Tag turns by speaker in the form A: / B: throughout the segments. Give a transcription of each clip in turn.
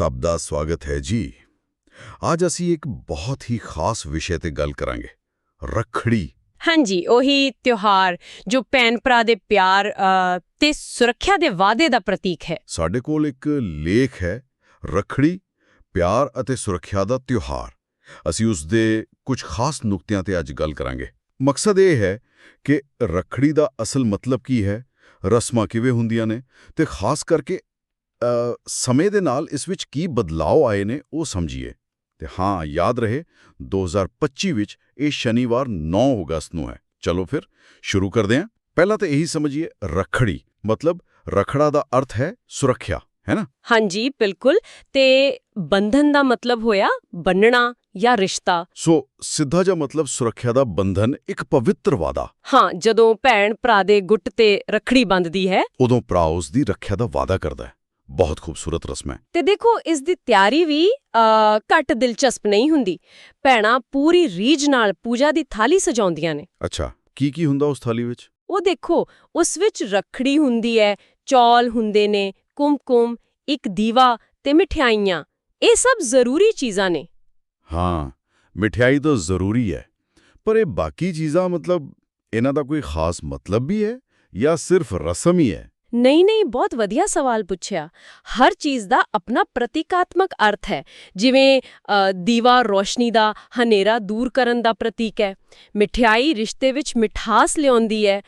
A: ਸਭ ਦਾ ਸਵਾਗਤ ਹੈ ਜੀ। ਅੱਜ ਅਸੀਂ ਇੱਕ ਬਹੁਤ ਹੀ ਖਾਸ ਵਿਸ਼ੇ ਤੇ ਗੱਲ ਕਰਾਂਗੇ ਰੱਖੜੀ।
B: ਹਾਂਜੀ ਉਹੀ ਤਿਉਹਾਰ ਜੋ ਭੈਣ ਭਰਾ ਦੇ ਪਿਆਰ ਅ, ਤੇ ਸੁਰੱਖਿਆ ਦੇ ਵਾਅਦੇ ਦਾ ਪ੍ਰਤੀਕ ਹੈ।
A: ਸਾਡੇ ਕੋਲ ਇੱਕ ਲੇਖ ਹੈ ਰੱਖੜੀ ਪਿਆਰ ਅਤੇ ਸੁਰੱਖਿਆ ਦਾ ਤਿਉਹਾਰ। ਅਸੀਂ ਉਸ ਦੇ ਕੁਝ ਖਾਸ ਨੁਕਤਿਆਂ ਤੇ ਅੱਜ ਗੱਲ ਕਰਾਂਗੇ। ਮਕਸਦ ਇਹ ਹੈ ਕਿ ਰੱਖੜੀ ਦਾ ਅਸਲ ਮਤਲਬ ਕੀ ਹੈ ਰਸਮਾਂ ਕਿਵੇਂ ਹੁੰਦੀਆਂ ਨੇ ਤੇ ਖਾਸ ਕਰਕੇ ਸਮੇਂ ਦੇ ਨਾਲ ਇਸ ਵਿੱਚ ਕੀ ਬਦਲਾਅ ਆਏ ਨੇ ਉਹ ਸਮਝੀਏ। ਤੇ ਹਾਂ ਯਾਦ ਰਹੇ 2025 ਵਿੱਚ ਇਹ ਸ਼ਨੀਵਾਰ 9 ਅਗਸਤ ਨੂੰ ਹੈ। ਚਲੋ ਫਿਰ ਸ਼ੁਰੂ ਕਰਦੇ ਹਾਂ। ਪਹਿਲਾਂ ਤਾਂ ਇਹੀ ਸਮਝੀਏ ਰੱਖੜੀ ਮਤਲਬ ਰਖੜਾ ਦਾ ਅਰਥ ਹੈ ਸੁਰੱਖਿਆ ਹੈ ਨਾ?
B: ਹਾਂਜੀ ਬਿਲਕੁਲ। ਤੇ ਬੰਧਨ ਦਾ ਮਤਲਬ ਹੋਇਆ ਬੰਨਣਾ ਜਾਂ ਰਿਸ਼ਤਾ।
A: ਸੋ ਸਿੱਧਾ ਜਿਹਾ ਮਤਲਬ ਸੁਰੱਖਿਆ ਦਾ ਬੰਧਨ ਇੱਕ ਪਵਿੱਤਰ ਵਾਦਾ।
B: ਹਾਂ ਜਦੋਂ ਭੈਣ ਭਰਾ ਦੇ ਗੁੱਟ ਤੇ ਰੱਖੜੀ ਬੰਨਦੀ ਹੈ।
A: ਉਦੋਂ ਭਰਾ ਉਸ ਦੀ ਰੱਖਿਆ ਦਾ ਵਾਦਾ ਕਰਦਾ ਹੈ। ਬਹੁਤ ਖੂਬਸੂਰਤ ਰਸਮ ਹੈ।
B: ਤੇ ਦੇਖੋ ਇਸ ਦੀ ਤਿਆਰੀ ਵੀ ਘੱਟ ਦਿਲਚਸਪ ਨਹੀਂ ਹੁੰਦੀ। ਭੈਣਾਂ ਪੂਰੀ ਰੀਝ ਨਾਲ ਪੂਜਾ ਦੀ ਥਾਲੀ ਸਜਾਉਂਦੀਆਂ ਨੇ।
A: ਅੱਛਾ ਕੀ ਕੀ ਹੁੰਦਾ ਉਸ ਥਾਲੀ ਵਿੱਚ?
B: ਉਹ ਦੇਖੋ ਉਸ ਵਿੱਚ ਰੱਖੜੀ ਹੁੰਦੀ ਹੈ ਚੌਲ ਹੁੰਦੇ ਨੇ ਕੁਮਕੁਮ ਇੱਕ ਦੀਵਾ ਤੇ ਮਠਿਆਈਆਂ। ਇਹ ਸਭ ਜ਼ਰੂਰੀ ਚੀਜ਼ਾਂ ਨੇ।
A: ਹਾਂ ਮਠਿਆਈ ਤਾਂ ਜ਼ਰੂਰੀ ਹੈ। ਪਰ ਇਹ ਬਾਕੀ ਚੀਜ਼ਾਂ ਮਤਲਬ ਇਹਨਾਂ ਦਾ ਕੋਈ ਖਾਸ ਮਤਲਬ ਵੀ ਹੈ ਜਾਂ ਸਿਰਫ ਰਸਮ ਹੀ ਹੈ?
B: ਨਹੀਂ ਨਹੀਂ, ਬਹੁਤ ਵਧੀਆ ਸਵਾਲ ਪੁੱਛਿਆ। ਹਰ ਚੀਜ਼ ਦਾ ਆਪਣਾ ਪ੍ਰਤੀਕਾਤਮਕ ਅਰਥ ਹੈ। ਜਿਵੇਂ ਦੀਵਾ ਰੋਸ਼ਨੀ ਦਾ ਹਨੇਰਾ ਦੂਰ ਕਰਨ ਦਾ ਪ੍ਰਤੀਕ ਹੈ। ਮਠਿਆਈ ਰਿਸ਼ਤੇ ਵਿੱਚ ਮਿਠਾਸ ਲਿਆਉਂਦੀ ਹੈ।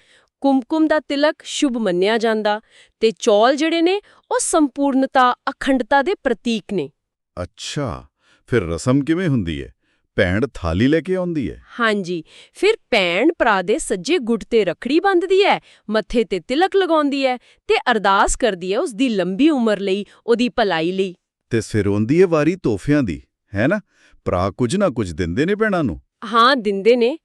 B: ਕੁਮਕੁਮ ਦਾ ਤਿਲਕ ਸ਼ੁਭ ਮੰਨਿਆ ਜਾਂਦਾ ਤੇ ਚੌਲ ਜਿਹੜੇ ਨੇ, ਉਹ ਸੰਪੂਰਨਤਾ, ਅਖੰਡਤਾ ਦੇ ਪ੍ਰਤੀਕ ਨੇ।
A: ਅੱਛਾ, ਫਿਰ ਰਸਮ ਕਿਵੇਂ ਹੁੰਦੀ ਹੈ? ਭੈਣ ਥਾਲੀ ਲੈ ਕੇ ਆਉਂਦੀ ਹੈ।
B: ਹਾਂਜੀ ਫਿਰ ਭੈਣ ਭਰਾ ਦੇ ਸੱਜੇ ਗੁੱਟ ਤੇ ਰਖੜੀ ਬੰਨ੍ਹਦੀ ਹੈ ਮੱਥੇ ਤੇ ਤਿਲਕ ਲਗਾਉਂਦੀ ਹੈ ਤੇ ਅਰਦਾਸ ਕਰਦੀ ਹੈ ਉਸ ਦੀ ਲੰਬੀ ਉਮਰ ਲਈ ਉਹਦੀ ਭਲਾਈ ਲਈ।
A: ਤੇ ਫਿਰ ਹੁੰਦੀ ਹੈ ਵਾਰੀ ਤੋਹਫਿਆਂ ਦੀ ਹੈ ਨਾ? ਭਰਾ ਕੁਝ ਨਾ ਕੁਝ ਦਿੰਦੇ ਨੇ ਭੈਣਾਂ ਨੂੰ।
B: ਹਾਂ ਦਿੰਦੇ ਨੇ।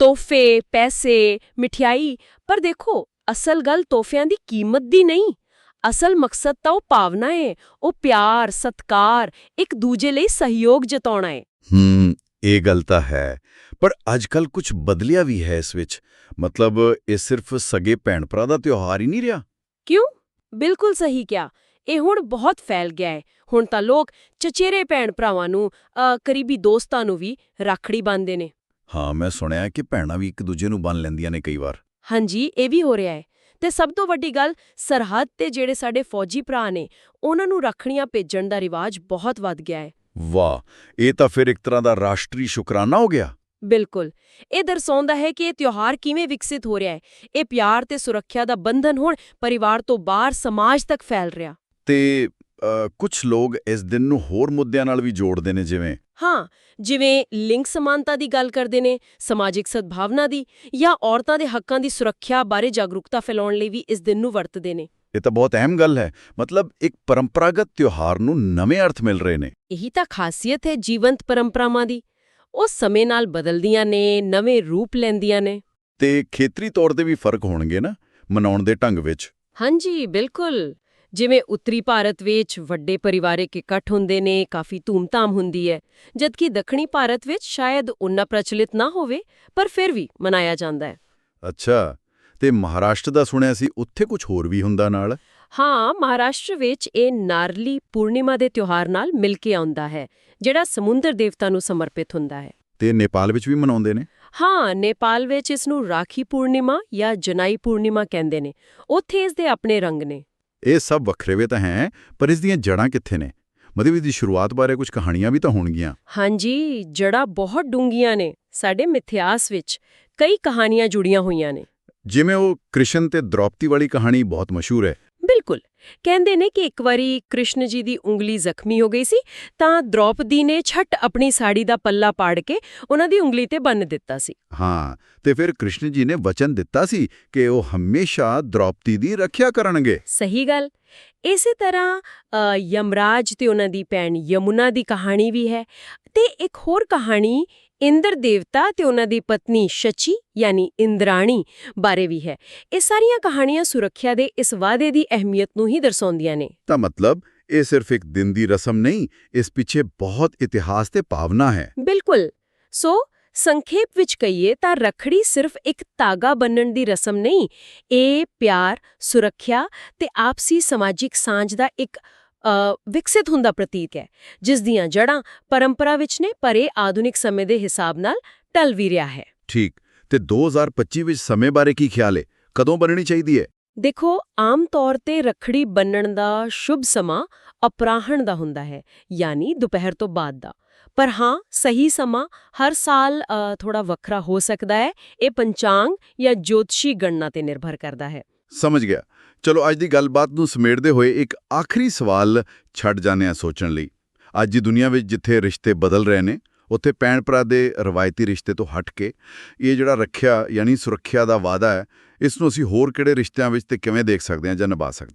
B: ਤੋਹਫੇ ਪੈਸੇ ਮਠਿਆਈ ਪਰ ਦੇਖੋ ਅਸਲ ਗੱਲ ਤੋਹਫਿਆਂ ਦੀ ਕੀਮਤ ਦੀ ਨਹੀਂ। ਅਸਲ ਮਕਸਦ ਤਾਂ ਉਹ ਭਾਵਨਾ ਹੈ ਉਹ ਪਿਆਰ ਸਤਕਾਰ ਇੱਕ ਦੂਜੇ ਲਈ ਸਹਿਯੋਗ ਜਤਾਉਣਾ ਹੈ
A: ਹੂੰ ਇਹ ਗੱਲ ਤਾਂ ਹੈ। ਪਰ ਅੱਜਕੱਲ ਕੁਝ ਬਦਲਿਆ ਵੀ ਹੈ ਇਸ ਵਿੱਚ। ਮਤਲਬ ਇਹ ਸਿਰਫ ਸਗੇ ਭੈਣ ਭਰਾ ਦਾ ਤਿਉਹਾਰ ਹੀ ਨਹੀਂ ਰਿਹਾ।
B: ਕਿਉਂ? ਬਿਲਕੁਲ ਸਹੀ ਕਿਹਾ। ਇਹ ਹੁਣ ਬਹੁਤ ਫੈਲ ਗਿਆ ਹੈ। ਹੁਣ ਤਾਂ ਲੋਕ ਚਚੇਰੇ ਭੈਣ ਭਰਾਵਾਂ ਨੂੰ ਕਰੀਬੀ ਦੋਸਤਾਂ ਨੂੰ ਵੀ ਰਾਖੜੀ ਬੰਨ੍ਹਦੇ ਨੇ।
A: ਹਾਂ ਮੈਂ ਸੁਣਿਆ ਕਿ ਭੈਣਾਂ ਵੀ ਇੱਕ ਦੂਜੇ ਨੂੰ ਬੰਨ ਲੈਂਦੀਆਂ ਨੇ ਕਈ ਵਾਰ।
B: ਹਾਂਜੀ ਇਹ ਵੀ ਹੋ ਰਿਹਾ ਹੈ। ਤੇ ਸਭ ਤੋਂ ਵੱਡੀ ਗੱਲ ਸਰਹੱਦ ਤੇ ਜਿਹੜੇ ਸਾਡੇ ਫੌਜੀ ਭਰਾ ਨੇ ਉਹਨਾਂ ਨੂੰ ਰੱਖੜੀਆਂ ਭੇਜਣ ਦਾ ਰਿਵਾਜ ਬਹੁਤ ਵੱਧ ਗਿਆ ਹੈ।
A: ਵਾਹ ਇਹ ਤਾਂ ਫਿਰ ਇੱਕ ਤਰ੍ਹਾਂ ਦਾ ਰਾਸ਼ਟਰੀ ਸ਼ੁਕਰਾਨਾ ਹੋ ਗਿਆ।
B: ਬਿਲਕੁਲ। ਇਹ ਦਰਸਾਉਂਦਾ ਹੈ ਕਿ ਇਹ ਤਿਉਹਾਰ ਕਿਵੇਂ ਵਿਕਸਿਤ ਹੋ ਰਿਹਾ ਹੈ। ਇਹ ਪਿਆਰ ਤੇ ਸੁਰੱਖਿਆ ਦਾ ਬੰਧਨ ਹੁਣ ਪਰਿਵਾਰ ਤੋਂ ਬਾਹਰ ਸਮਾਜ ਤੱਕ ਫੈਲ ਰਿਹਾ।
A: ਤੇ ਕੁਝ ਲੋਕ ਇਸ ਦਿਨ ਨੂੰ ਹੋਰ ਮੁੱਦਿਆਂ ਨਾਲ ਵੀ ਜੋੜਦੇ ਨੇ ਜਿਵੇਂ?
B: ਹਾਂ ਜਿਵੇਂ ਲਿੰਗ ਸਮਾਨਤਾ ਦੀ ਗੱਲ ਕਰਦੇ ਨੇ ਸਮਾਜਿਕ ਸਦਭਾਵਨਾ ਦੀ ਜਾਂ ਔਰਤਾਂ ਦੇ ਹੱਕਾਂ ਦੀ ਸੁਰੱਖਿਆ ਬਾਰੇ ਜਾਗਰੂਕਤਾ ਫੈਲਾਉਣ ਲਈ ਵੀ ਇਸ ਦਿਨ ਨੂੰ ਵਰਤਦੇ ਨੇ।
A: ਇਹ ਤਾਂ ਬਹੁਤ ਅਹਿਮ ਗੱਲ ਹੈ। ਮਤਲਬ ਇੱਕ ਪਰੰਪਰਾਗਤ ਤਿਉਹਾਰ ਨੂੰ ਨਵੇਂ ਅਰਥ ਮਿਲ ਰਹੇ ਨੇ।
B: ਇਹੀ ਤਾਂ ਖਾਸੀਅਤ ਹੈ ਜੀਵੰਤ ਪਰੰਪਰਾਵਾਂ ਦੀ। ਉਹ ਸਮੇਂ ਨਾਲ ਬਦਲਦੀਆਂ ਨੇ ਨਵੇਂ ਰੂਪ ਲੈਂਦੀਆਂ ਨੇ।
A: ਤੇ ਖੇਤਰੀ ਤੌਰ ਤੇ ਵੀ ਫ਼ਰਕ ਹੋਣਗੇ ਨਾ ਮਨਾਉਣ ਦੇ ਢੰਗ ਵਿੱਚ।
B: ਹਾਂਜੀ ਬਿਲਕੁਲ। ਜਿਵੇਂ ਉੱਤਰੀ ਭਾਰਤ ਵਿੱਚ ਵੱਡੇ ਪਰਿਵਾਰਕ ਇਕੱਠ ਹੁੰਦੇ ਨੇ ਕਾਫੀ ਧੂਮਧਾਮ ਹੁੰਦੀ ਹੈ। ਜਦਕਿ ਦੱਖਣੀ ਭਾਰਤ ਵਿੱਚ ਸ਼ਾਇਦ ਉਨਾ ਪ੍ਰਚਲਿਤ ਨਾ ਹੋਵੇ ਪਰ ਫਿਰ ਵੀ ਮਨਾਇਆ ਜਾਂਦਾ ਹੈ।
A: ਅੱਛਾ। ਤੇ ਮਹਾਰਾਸ਼ਟਰ ਦਾ ਸੁਣਿਆ ਸੀ ਉੱਥੇ ਕੁਝ ਹੋਰ ਵੀ ਹੁੰਦਾ ਨਾਲ?
B: ਹਾਂ ਮਹਾਰਾਸ਼ਟਰ ਵਿੱਚ ਇਹ ਨਾਰਲੀ ਪੂਰਨਿਮਾ ਦੇ ਤਿਉਹਾਰ ਨਾਲ ਮਿਲ ਕੇ ਆਉਂਦਾ ਹੈ ਜਿਹੜਾ ਸਮੁੰਦਰ ਦੇਵਤਾ ਨੂੰ ਸਮਰਪਿਤ ਹੁੰਦਾ ਹੈ।
A: ਤੇ ਨੇਪਾਲ ਵਿੱਚ ਵੀ ਮਨਾਉਂਦੇ ਨੇ?
B: ਹਾਂ ਨੇਪਾਲ ਵਿੱਚ ਇਸ ਨੂੰ ਰਾਖੀ ਪੂਰਨਿਮਾ ਜਾਂ ਜਨਾਈ ਪੂਰਨਿਮਾ ਕਹਿੰਦੇ ਨੇ ਉੱਥੇ ਇਸ ਦੇ ਆਪਣੇ ਰੰਗ ਨੇ।
A: ਇਹ ਸਭ ਵੱਖਰੇਵੇ ਤਾਂ ਹੈ ਪਰ ਇਸ ਦੀਆਂ ਜੜਾਂ ਕਿੱਥੇ ਨੇ? ਮਤਲਬ ਦੀ ਸ਼ੁਰੂਆਤ ਬਾਰੇ ਕੁਝ ਕਹਾਣੀਆਂ ਵੀ ਤਾਂ ਹੋਣਗੀਆਂ।
B: ਹਾਂਜੀ ਜੜਾ ਬਹੁਤ ਡੂੰਗੀਆਂ ਨੇ ਸਾਡੇ ਮਿਥਿਹਾਸ ਵਿੱਚ ਕਈ ਕਹਾਣੀਆਂ ਜੁੜੀਆਂ ਹੋਈਆਂ ਨੇ।
A: ਜਿਵੇਂ ਉਹ ਕ੍ਰਿਸ਼ਨ ਤੇ ਦ੍ਰੋਪਦੀ ਵਾਲੀ ਕਹਾਣੀ ਬਹੁਤ ਮਸ਼ਹੂਰ ਹੈ।
B: ਬਿਲਕੁਲ। ਕਹਿੰਦੇ ਨੇ ਕਿ ਇੱਕ ਵਾਰੀ ਕ੍ਰਿਸ਼ਨ ਜੀ ਦੀ ਉਂਗਲੀ ਜ਼ਖਮੀ ਹੋ ਗਈ ਸੀ ਤਾਂ ਦ੍ਰੋਪਦੀ ਨੇ ਛੱਟ ਆਪਣੀ ਸਾੜੀ ਦਾ ਪੱਲਾ ਪਾੜ ਕੇ ਉਹਨਾਂ ਦੀ ਉਂਗਲੀ ਤੇ ਬੰਨ੍ਹ ਦਿੱਤਾ ਸੀ।
A: ਹਾਂ ਤੇ ਫਿਰ ਕ੍ਰਿਸ਼ਨ ਜੀ ਨੇ ਵਚਨ ਦਿੱਤਾ ਸੀ ਕਿ ਉਹ ਹਮੇਸ਼ਾ ਦ੍ਰੋਪਦੀ ਦੀ ਰੱਖਿਆ ਕਰਨਗੇ।
B: ਸਹੀ ਗੱਲ। ਇਸੇ ਤਰ੍ਹਾਂ ਯਮਰਾਜ ਤੇ ਉਹਨਾਂ ਦੀ ਭੈਣ ਯਮੁਨਾ ਦੀ ਕਹਾਣੀ ਵੀ ਹੈ। ਤੇ ਇੱਕ ਹੋਰ ਕਹਾਣੀ ਇੰਦਰ ਦੇਵਤਾ ਤੇ ਉਹਨਾਂ ਦੀ ਪਤਨੀ ਸ਼ਚੀ ਯਾਨੀ ਇੰਦਰਾਣੀ ਬਾਰੇ ਵੀ ਹੈ। ਇਹ ਸਾਰੀਆਂ ਕਹਾਣੀਆਂ ਸੁਰੱਖਿਆ ਦੇ ਇਸ ਵਾਅਦੇ ਦੀ ਅਹਿਮੀਅਤ ਨੂੰ ਹੀ ਦਰਸਾਉਂਦੀਆਂ ਨੇ।
A: ਤਾਂ ਮਤਲਬ ਇਹ ਸਿਰਫ ਇੱਕ ਦਿਨ ਦੀ ਰਸਮ ਨਹੀਂ ਇਸ ਪਿੱਛੇ ਬਹੁਤ ਇਤਿਹਾਸ ਤੇ ਭਾਵਨਾ ਹੈ।
B: ਬਿਲਕੁਲ। ਸੋ ਸੰਖੇਪ ਵਿੱਚ ਕਹੀਏ ਤਾਂ ਰੱਖੜੀ ਸਿਰਫ ਇੱਕ ਤਾਗਾ ਬੰਨਣ ਦੀ ਰਸਮ ਨਹੀਂ ਇਹ ਪਿਆਰ ਸੁਰੱਖਿਆ ਤੇ ਆਪਸੀ ਸਮਾਜਿਕ ਸਾਂਝ ਦਾ ਇੱਕ ਵਿਕਸਿਤ ਹੁੰਦਾ ਪ੍ਰਤੀਕ ਹੈ ਜਿਸ ਦੀਆਂ ਜੜ੍ਹਾਂ ਪਰੰਪਰਾ ਵਿੱਚ ਨੇ ਪਰ ਇਹ ਆਧੁਨਿਕ ਸਮੇਂ ਦੇ ਹਿਸਾਬ ਨਾਲ ਟਲ ਵੀ ਰਿਹਾ ਹੈ।
A: ਠੀਕ ਤੇ 2025 ਵਿੱਚ ਸਮੇਂ ਬਾਰੇ ਕੀ ਖਿਆਲ ਹੈ? ਕਦੋਂ ਬਣਨੀ ਚਾਹੀਦੀ ਹੈ?
B: ਦੇਖੋ ਆਮ ਤੌਰ ਤੇ ਰੱਖੜੀ ਬੰਨਣ ਦਾ ਸ਼ੁਭ ਸਮਾਂ ਅਪਰਾਹਣ ਦਾ ਹੁੰਦਾ ਹੈ ਯਾਨੀ ਦੁਪਹਿਰ ਤੋਂ ਬਾਅਦ ਦਾ। ਪਰ ਹਾਂ ਸਹੀ ਸਮਾਂ ਹਰ ਸਾਲ ਥੋੜਾ ਵੱਖਰਾ ਹੋ ਸਕਦਾ ਹੈ ਇਹ ਪੰਚਾਂਗ ਜਾਂ ਜੋਤਸ਼ੀ ਗਣਨਾ ਤੇ ਨਿਰਭਰ ਕਰਦਾ ਹੈ।
A: ਸਮਝ ਗਿਆ। ਚਲੋ, ਅੱਜ ਦੀ ਗੱਲਬਾਤ ਨੂੰ ਸਮੇਟਦੇ ਹੋਏ ਇੱਕ ਆਖਰੀ ਸਵਾਲ ਛੱਡ ਜਾਂਦੇ ਆ ਸੋਚਣ ਲਈ। ਅੱਜ ਦੀ ਦੁਨੀਆ ਵਿੱਚ ਜਿੱਥੇ ਰਿਸ਼ਤੇ ਬਦਲ ਰਹੇ ਨੇ, ਉੱਥੇ ਭੈਣ ਭਰਾ ਦੇ ਰਵਾਇਤੀ ਰਿਸ਼ਤੇ ਤੋਂ ਹਟ ਕੇ ਇਹ ਜਿਹੜਾ ਰੱਖਿਆ, ਯਾਨੀ ਸੁਰੱਖਿਆ ਦਾ ਵਾਅਦਾ ਹੈ, ਇਸ ਨੂੰ ਅਸੀਂ ਹੋਰ ਕਿਹੜੇ ਰਿਸ਼ਤਿਆਂ ਵਿੱਚ ਤੇ ਕਿਵੇਂ ਦੇਖ ਸਕਦੇ ਹਾਂ ਜਾਂ ਨਿਭਾ ਸਕਦੇ